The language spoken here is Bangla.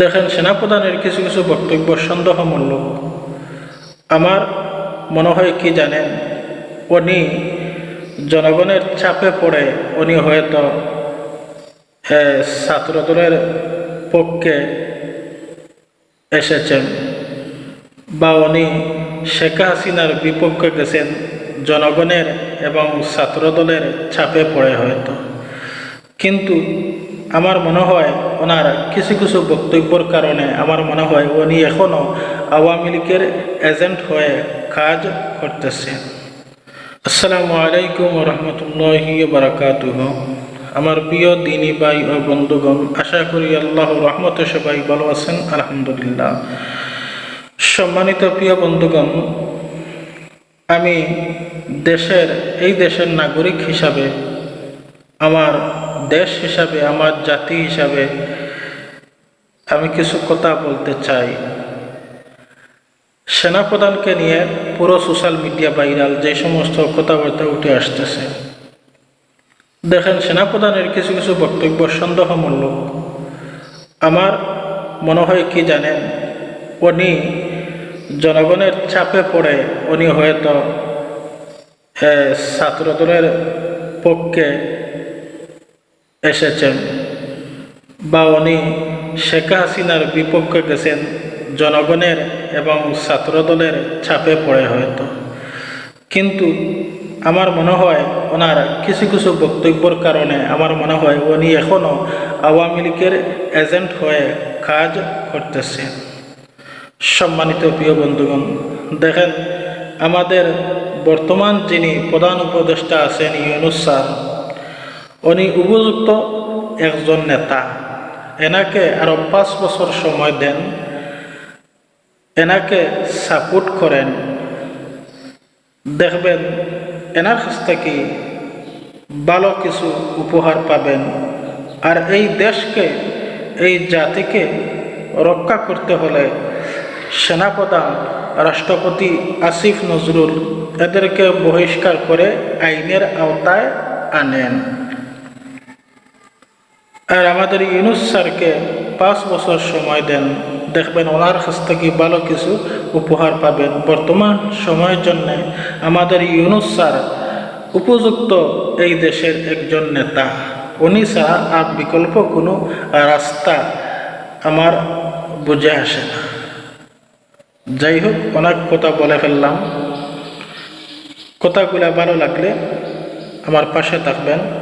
দেখেন, সেনাপ্রধানের কিছু কিছু বক্তব্য সন্দেহমূলক আমার মনে হয় কি জানেন, উনি জনগণের চাপে পড়ে উনি হয়তো ছাত্রদলের পক্ষে এসেছেন বা উনি শেখ হাসিনার বিপক্ষে গেছেন, জনগণের এবং ছাত্রদলের চাপে পড়ে হয়তো। কিন্তু আমার মনে হয় ওনার কিছু কিছু বক্তব্যের কারণে আমার মনে হয় উনি এখনও আওয়ামী লীগের এজেন্ট হয়ে কাজ করতেছে। আসসালামু আলাইকুম রহমতুল্লাহি বারাকাতুহ। আমার প্রিয় দিনী ভাই ও বন্ধুগণ, আশা করি আল্লাহ রহমতে সবাই ভালো আছেন, আলহামদুলিল্লাহ। সম্মানিত প্রিয় বন্ধুগণ, আমি দেশের, এই দেশের নাগরিক হিসাবে আমার দেশ হিসাবে, আমার জাতি হিসাবে আমি কিছু কথা বলতে চাই। সেনাপ্রধানকে নিয়ে পুরো সোশ্যাল মিডিয়া ভাইরাল, যে সমস্ত কথাবার্তা উঠে আসতেছে। দেখেন, সেনাপ্রধানের কিছু কিছু বক্তব্য সন্দেহমূলক। আমার মনে হয় কি জানেন, উনি জনগণের চাপে পড়ে, উনি হয়তো ছাত্রদলের পক্ষে এসেছেন বা উনি শেখ হাসিনার বিপক্ষে গেছেন, জনগণের এবং ছাত্রদলের চাপে পড়ে হয়তো। কিন্তু আমার মনে হয় ওনার কিছু কিছু বক্তব্যর কারণে আমার মনে হয় উনি এখনও আওয়ামী লীগের এজেন্ট হয়ে কাজ করতেছে সম্মানিত প্রিয় বন্ধুগণ, দেখেন আমাদের বর্তমান যিনি প্রধান উপদেষ্টা আছেন ইউনুস উনি উপযুক্ত একজন নেতা। এনাকে আরও পাঁচ বছর সময় দেন। এনাকে সাপোর্ট করেন। দেখবেন এনার কাছ থেকে ভালো কিছু উপহার পাবেন। আর এই দেশকে, এই জাতিকে রক্ষা করতে হলে সেনাপ্রধান রাষ্ট্রপতি আসিফ নজরুল এদেরকে বহিষ্কার করে আইনের আওতায় আনেন। আর আমাদের ইউনুস স্যারকে পাঁচ বছর সময় দেন। দেখবেন ওনার কাছ থেকে ভালো কিছু উপহার পাবেন। বর্তমান সময়ের জন্য আমাদের ইউনুস স্যার উপযুক্ত এই দেশের একজন নেতা। উনি ছাড়া আর বিকল্প কোনো রাস্তা আমার বুঝে আসে না। যাই হোক অনেক কথা বলে ফেললাম। কথাগুলো ভালো লাগলে আমার পাশে থাকবেন।